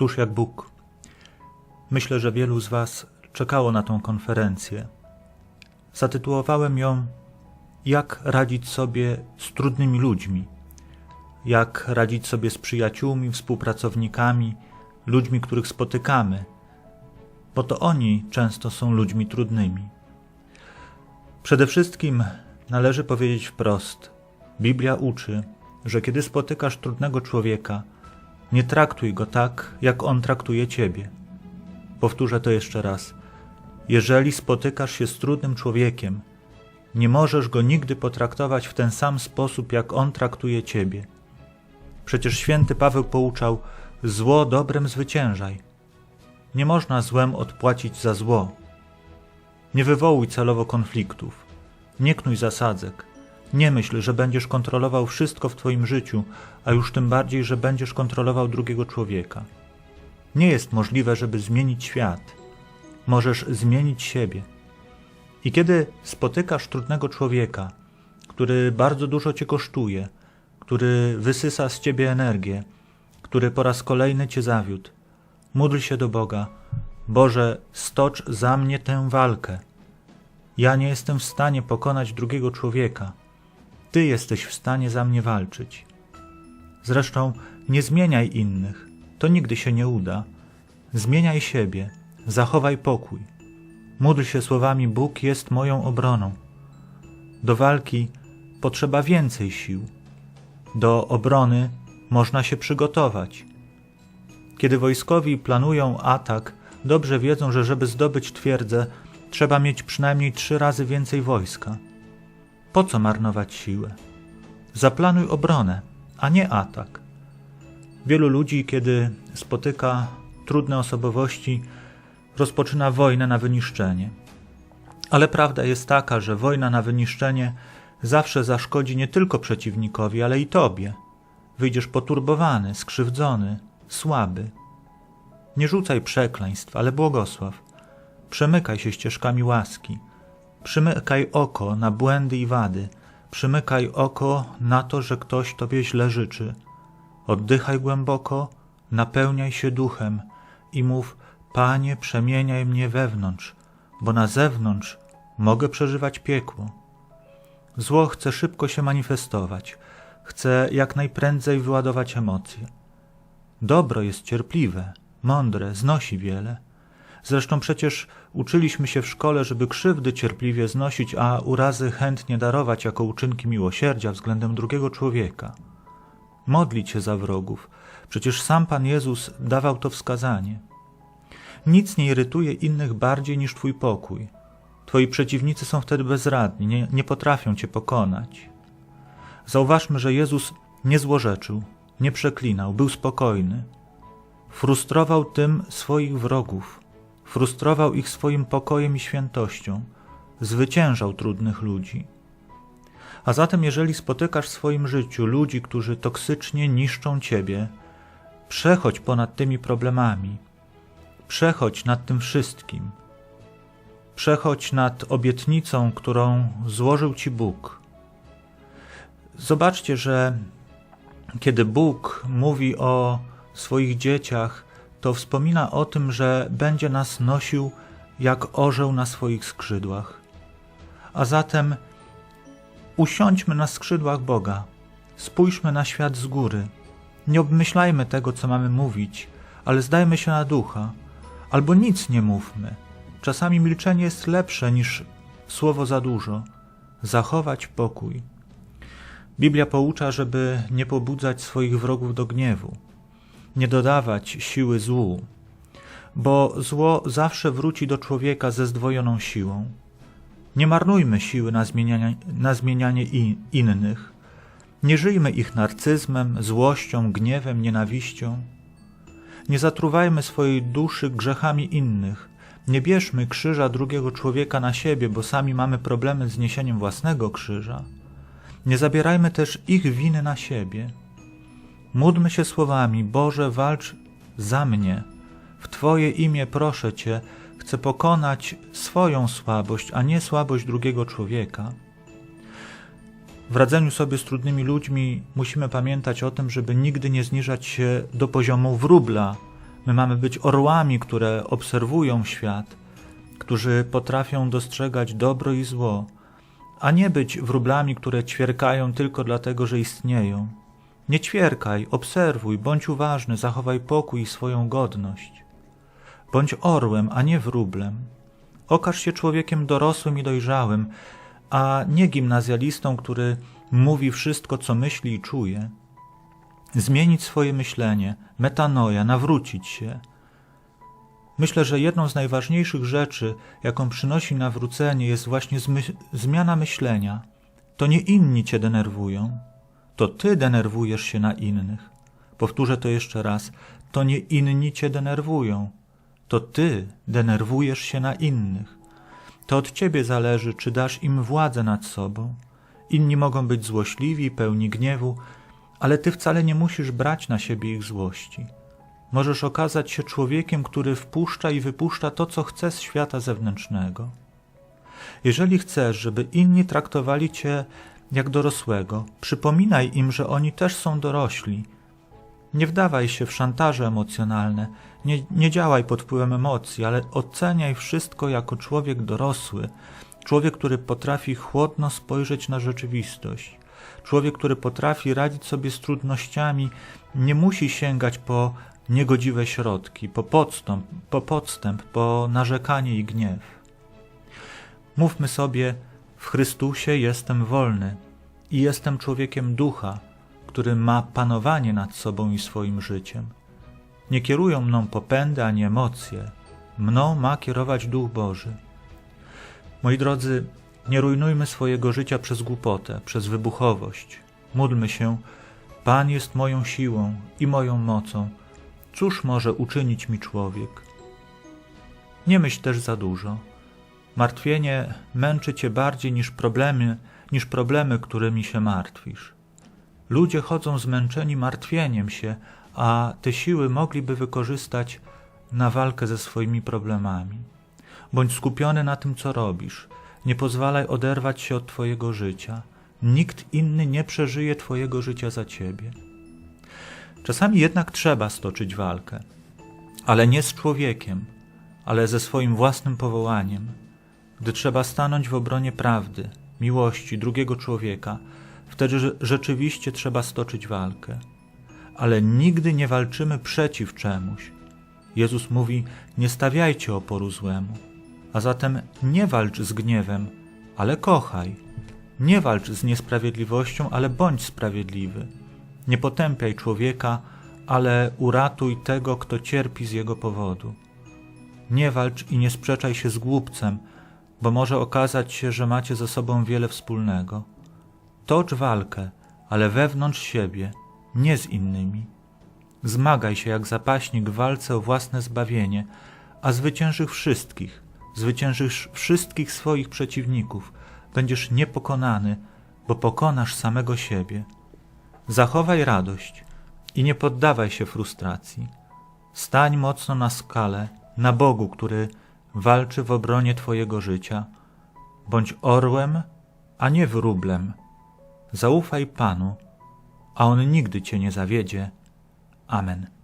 Któż jak Bóg? Myślę, że wielu z Was czekało na tą konferencję. Zatytułowałem ją Jak radzić sobie z trudnymi ludźmi, jak radzić sobie z przyjaciółmi, współpracownikami, ludźmi, których spotykamy, bo to oni często są ludźmi trudnymi. Przede wszystkim należy powiedzieć wprost: Biblia uczy, że kiedy spotykasz trudnego człowieka, nie traktuj go tak, jak on traktuje ciebie. Powtórzę to jeszcze raz. Jeżeli spotykasz się z trudnym człowiekiem, nie możesz go nigdy potraktować w ten sam sposób, jak on traktuje ciebie. Przecież święty Paweł pouczał: Zło dobrem zwyciężaj. Nie można złem odpłacić za zło. Nie wywołuj celowo konfliktów. Nie knuj zasadzek. Nie myśl, że będziesz kontrolował wszystko w Twoim życiu, a już tym bardziej, że będziesz kontrolował drugiego człowieka. Nie jest możliwe, żeby zmienić świat. Możesz zmienić siebie. I kiedy spotykasz trudnego człowieka, który bardzo dużo cię kosztuje, który wysysa z ciebie energię, który po raz kolejny cię zawiódł, módl się do Boga: Boże, stocz za mnie tę walkę. Ja nie jestem w stanie pokonać drugiego człowieka. Ty jesteś w stanie za mnie walczyć. Zresztą nie zmieniaj innych, to nigdy się nie uda. Zmieniaj siebie, zachowaj pokój. Módl się słowami: Bóg jest moją obroną. Do walki potrzeba więcej sił. Do obrony można się przygotować. Kiedy wojskowi planują atak, dobrze wiedzą, że żeby zdobyć twierdzę, trzeba mieć przynajmniej trzy razy więcej wojska. Po co marnować siłę? Zaplanuj obronę, a nie atak. Wielu ludzi, kiedy spotyka trudne osobowości, rozpoczyna wojnę na wyniszczenie. Ale prawda jest taka, że wojna na wyniszczenie zawsze zaszkodzi nie tylko przeciwnikowi, ale i tobie. Wyjdziesz poturbowany, skrzywdzony, słaby. Nie rzucaj przekleństw, ale błogosław. Przemykaj się ścieżkami łaski. Przymykaj oko na błędy i wady. Przymykaj oko na to, że ktoś tobie źle życzy. Oddychaj głęboko, napełniaj się duchem i mów: Panie, przemieniaj mnie wewnątrz, bo na zewnątrz mogę przeżywać piekło. Zło chce szybko się manifestować, chce jak najprędzej wyładować emocje. Dobro jest cierpliwe, mądre, znosi wiele. Zresztą przecież uczyliśmy się w szkole, żeby krzywdy cierpliwie znosić, a urazy chętnie darować jako uczynki miłosierdzia względem drugiego człowieka. Modlić się za wrogów, przecież sam Pan Jezus dawał to wskazanie. Nic nie irytuje innych bardziej niż Twój pokój. Twoi przeciwnicy są wtedy bezradni, nie, nie potrafią Cię pokonać. Zauważmy, że Jezus nie złorzeczył, nie przeklinał, był spokojny. Frustrował tym swoich wrogów, frustrował ich swoim pokojem i świętością, zwyciężał trudnych ludzi. A zatem, jeżeli spotykasz w swoim życiu ludzi, którzy toksycznie niszczą ciebie, przechodź ponad tymi problemami, przechodź nad tym wszystkim, przechodź nad obietnicą, którą złożył ci Bóg. Zobaczcie, że kiedy Bóg mówi o swoich dzieciach, to wspomina o tym, że będzie nas nosił jak orzeł na swoich skrzydłach. A zatem usiądźmy na skrzydłach Boga, spójrzmy na świat z góry. Nie obmyślajmy tego, co mamy mówić, ale zdajmy się na ducha, albo nic nie mówmy. Czasami milczenie jest lepsze niż słowo za dużo. Zachować pokój. Biblia poucza, żeby nie pobudzać swoich wrogów do gniewu nie dodawać siły złu, bo zło zawsze wróci do człowieka ze zdwojoną siłą. Nie marnujmy siły na zmienianie, na zmienianie in, innych. Nie żyjmy ich narcyzmem, złością, gniewem, nienawiścią. Nie zatruwajmy swojej duszy grzechami innych. Nie bierzmy krzyża drugiego człowieka na siebie, bo sami mamy problemy z niesieniem własnego krzyża. Nie zabierajmy też ich winy na siebie. Módlmy się słowami: Boże, walcz za mnie. W Twoje imię proszę Cię, chcę pokonać swoją słabość, a nie słabość drugiego człowieka. W radzeniu sobie z trudnymi ludźmi musimy pamiętać o tym, żeby nigdy nie zniżać się do poziomu wróbla, My mamy być orłami, które obserwują świat, którzy potrafią dostrzegać dobro i zło, a nie być wróblami, które ćwierkają tylko dlatego, że istnieją. Nie ćwierkaj, obserwuj, bądź uważny, zachowaj pokój i swoją godność. Bądź orłem, a nie wróblem. Okaż się człowiekiem dorosłym i dojrzałym, a nie gimnazjalistą, który mówi wszystko, co myśli i czuje. Zmienić swoje myślenie, metanoja, nawrócić się. Myślę, że jedną z najważniejszych rzeczy, jaką przynosi nawrócenie, jest właśnie zmiana myślenia. To nie inni cię denerwują, to ty denerwujesz się na innych. Powtórzę to jeszcze raz: to nie inni cię denerwują, to ty denerwujesz się na innych. To od ciebie zależy, czy dasz im władzę nad sobą. Inni mogą być złośliwi, pełni gniewu, ale ty wcale nie musisz brać na siebie ich złości. Możesz okazać się człowiekiem, który wpuszcza i wypuszcza to, co chce z świata zewnętrznego. Jeżeli chcesz, żeby inni traktowali cię jak dorosłego, przypominaj im, że oni też są dorośli. Nie wdawaj się w szantaże emocjonalne, nie, nie działaj pod wpływem emocji, ale oceniaj wszystko jako człowiek dorosły, człowiek, który potrafi chłodno spojrzeć na rzeczywistość. Człowiek, który potrafi radzić sobie z trudnościami, nie musi sięgać po niegodziwe środki, po podstęp, po, podstęp, po narzekanie i gniew. Mówmy sobie, w Chrystusie jestem wolny i jestem człowiekiem ducha, który ma panowanie nad sobą i swoim życiem. Nie kierują mną popędy ani emocje, mną ma kierować Duch Boży. Moi drodzy, nie rujnujmy swojego życia przez głupotę, przez wybuchowość. Módlmy się, Pan jest moją siłą i moją mocą. Cóż może uczynić mi człowiek? Nie myśl też za dużo. Martwienie męczy cię bardziej niż problemy, niż problemy, którymi się martwisz. Ludzie chodzą zmęczeni martwieniem się, a te siły mogliby wykorzystać na walkę ze swoimi problemami. Bądź skupiony na tym, co robisz. Nie pozwalaj oderwać się od Twojego życia. Nikt inny nie przeżyje Twojego życia za Ciebie. Czasami jednak trzeba stoczyć walkę, ale nie z człowiekiem, ale ze swoim własnym powołaniem. Gdy trzeba stanąć w obronie prawdy, miłości drugiego człowieka, wtedy rzeczywiście trzeba stoczyć walkę. Ale nigdy nie walczymy przeciw czemuś. Jezus mówi: Nie stawiajcie oporu złemu. A zatem nie walcz z gniewem, ale kochaj. Nie walcz z niesprawiedliwością, ale bądź sprawiedliwy. Nie potępiaj człowieka, ale uratuj tego, kto cierpi z jego powodu. Nie walcz i nie sprzeczaj się z głupcem, bo może okazać się, że macie ze sobą wiele wspólnego. Tocz walkę, ale wewnątrz siebie, nie z innymi. Zmagaj się jak zapaśnik w walce o własne zbawienie, a zwyciężysz wszystkich, zwyciężysz wszystkich swoich przeciwników, będziesz niepokonany, bo pokonasz samego siebie. Zachowaj radość i nie poddawaj się frustracji. Stań mocno na skalę, na Bogu, który walczy w obronie Twojego życia. Bądź orłem, a nie wróblem. Zaufaj Panu, a On nigdy Cię nie zawiedzie. Amen.